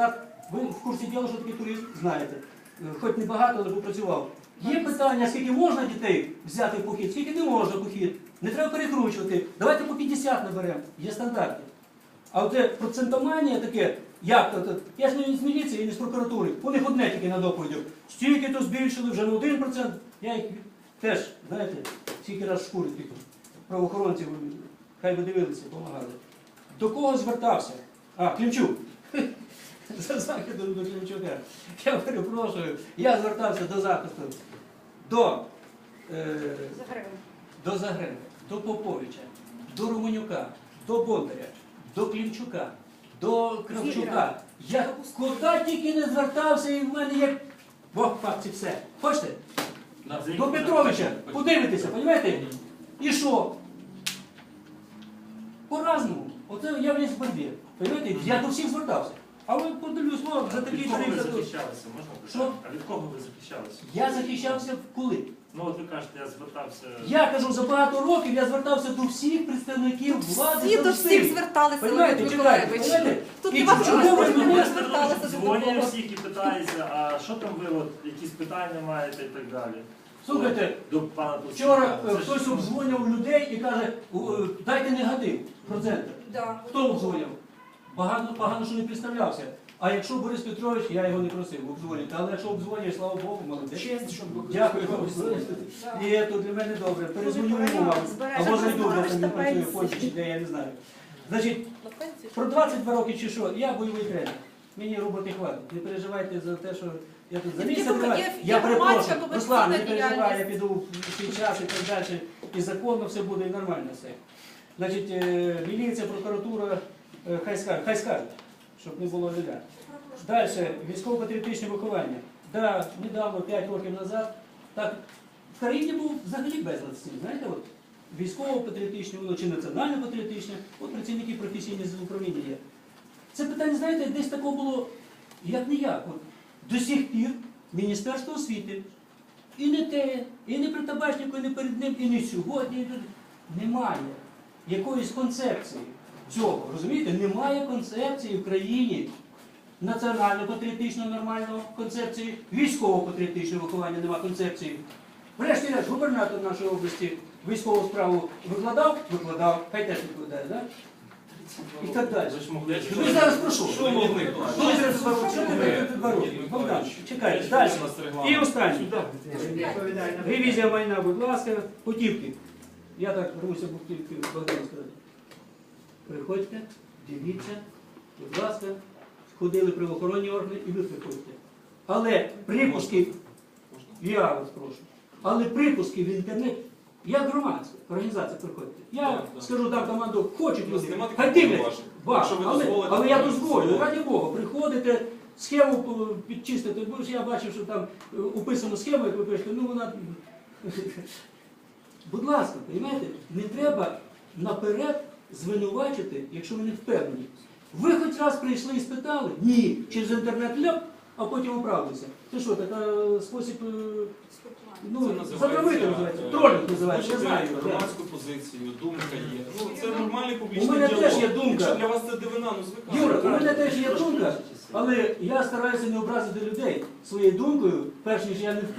Так, ви в курсі діла, що таке туризм, знаєте. Е, Хоч не багато, але попрацював. Є питання, скільки можна дітей взяти в похід, скільки не можна в похід. Не треба перекручувати. Давайте по 50 наберемо. Є стандарти. А оце процентоманія таке, як то, я ж не з міліції не з прокуратури. У них одне тільки на доповіді. Стільки то збільшили, вже на 1%. Я їх теж, знаєте, скільки раз шкури тих правоохоронців, хай ви дивилися, допомагали. До кого звертався? А, Клімчук. За захистом до Клімчука. Я перепрошую, я звертався до захисту до, е, до Загреба, до Поповича, до Романюка, до Бондаря, до Клімчука, до Кравчука. Я куди тільки не звертався, і в мене як. Бог факті все. Хочете? До Петровича, подивитися, розумієте? І що? По-разному. Оце я весь в борьбі. Я до всіх звертався. А ви подивлюсь, о, за такий Від кого ви за захищалися? Можна Що? питати? А від кого ви захищалися? Я захищався коли? Ну от ви кажете, я звертався. Я кажу, за багато років я звертався до всіх представників влади. Всі до всіх зверталися, Понімаєте, Леонід чекайте, Миколаївич. понімаєте? Тут І нема чому чого ви сказати, мене ми зверталися до Дзвонять такого. всіх і питаються, а що там ви, от, якісь питання маєте і так далі. Слухайте, До пана Толстого. вчора е, Це ж- хтось обдзвонював людей і каже, «У, е, дайте негатив проценти. Да. Хто обдзвонював? Багато, погано, що не представлявся. А якщо Борис Петрович, я його не просив обдзвонити, але якщо обдзвонює, слава Богу, молодець. Честь, щоб ви Дякую вам. І це для мене добре. Перезвоню йому, мабуть. Або зайду, де там він працює в Польщі, чи де я не знаю. Значить, про 22 роки чи що, я бойовий тренер. Мені роботи хватить. Не переживайте за те, що я тут за місяць тут Я перепрошую. Руслан, не переживай, я піду в свій час і так далі. І законно все буде, і нормально все. Значить, е, міліція, прокуратура, е, хай скажуть, хай скажуть, щоб не було ніде. Далі, військово-патріотичне виховання. Да, недавно, 5 років назад, так, в країні був взагалі безлад з цим, знаєте, от, військово-патріотичне, воно чи національно-патріотичне, от працівники професійні з управління є. Це питання, знаєте, десь такого було, як не. От, до сих пір Міністерство освіти і не те, і не при табачнику, і не перед ним, і не сьогодні. і не- Немає якоїсь концепції цього. Розумієте? Немає концепції в країні національно-патріотичного нормального концепції, військово-патріотичного виховання немає концепції. Врешті-решт, губернатор нашої області військову справу викладав, викладав, хай теж викладає, да? і так далі. Ви могли. Зараз прошу. Що могли? Ну, зараз два. Що тебе тут два роки? Богдан, чекайте, далі. І останнє. Ревізія майна, будь ласка, путівки. Я так рвуся путівки Богдан сказати. Приходьте, дивіться, будь ласка, ходили правоохоронні органи і ви приходьте. Але припуски, я вас прошу, але припуски в інтернет, як громадська організація приходьте. Я Так, так. скажу, дам команду, хочуть люди, хай дивляться. ви але, але я дозволю, раді Бога, приходите, схему підчистити, бо я бачив, що там е, уписано схему, як ви пишете, ну вона. Будь ласка, розумієте, не треба наперед звинувачити, якщо ви не впевнені. Ви хоч раз прийшли і спитали? Ні. Через інтернет ляп, а потім оправдуйся. Це що, така спосіб, е, ну, затравити називається, тролінг називається, я знаю. Громадську позицію, думка є. Ну це нормальний публічний У мене діалог. теж є думка. Якщо для вас це дивина, ну звикайте. Юра, у мене теж є думка, але я стараюся не образити людей своєю думкою, перш ніж я не впевнений.